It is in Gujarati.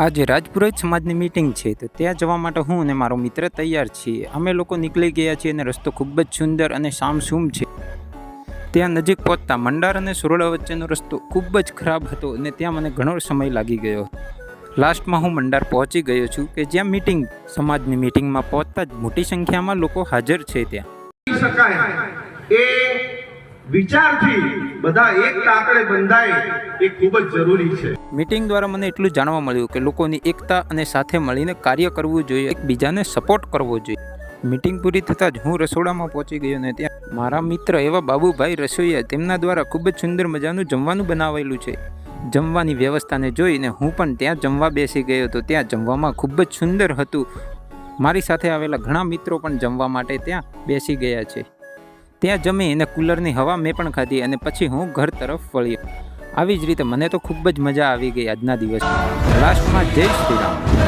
આજે રાજપુરોહિત સમાજની મીટિંગ છે, તો ત્યાં જવા માટે હું અને મારો મિત્ર તૈયાર છીએ. અમે લોકો નીકળી ગયા છીએ અને રસ્તો ખૂબ જ સુંદર અને સામસૂમ છે. ત્યાં નજીક પહોંચતા મંડાર અને સુરોડા વચ્ચેનો રસ્તો ખૂબ જ ખરાબ હતો અને ત્યાં મને ઘણો સમય લાગી ગયો. લાસ્ટમાં હું મંડાર પહોંચી ગયો છું કે જ્યાં મીટિંગ સમાજની મીટિંગમાં પહોંચતા જ મોટી સંખ્યામાં લોકો હાજર છે ત્યાં. વિચારથી બધા એક તાકડે બંધાય એ ખૂબ જ જરૂરી છે. મીટિંગ દ્વારા મને એટલું જાણવા મળ્યું કે લોકોની એકતા અને સાથે મળીને કાર્ય કરવું જોઈએ, એકબીજાને સપોર્ટ કરવો જોઈએ. મીટિંગ પૂરી થતાં જ હું રસોડામાં પહોંચી ગયો ને ત્યાં મારા મિત્ર એવા બાબુભાઈ રસોઈયા તેમના દ્વારા ખૂબ જ સુંદર મજાનું જમવાનું બનાવેલું છે. જમવાની વ્યવસ્થાને જોઈને હું પણ ત્યાં જમવા બેસી ગયો તો ત્યાં જમવામાં ખૂબ જ સુંદર હતું. મારી સાથે આવેલા ઘણા મિત્રો પણ જમવા માટે ત્યાં બેસી ગયા છે. ત્યાં જમી અને કુલરની હવા મેં પણ ખાધી અને પછી હું ઘર તરફ વળ્યો આવી જ રીતે મને તો ખૂબ જ મજા આવી ગઈ આજના દિવસમાં લાસ્ટમાં જય શ્રી રામ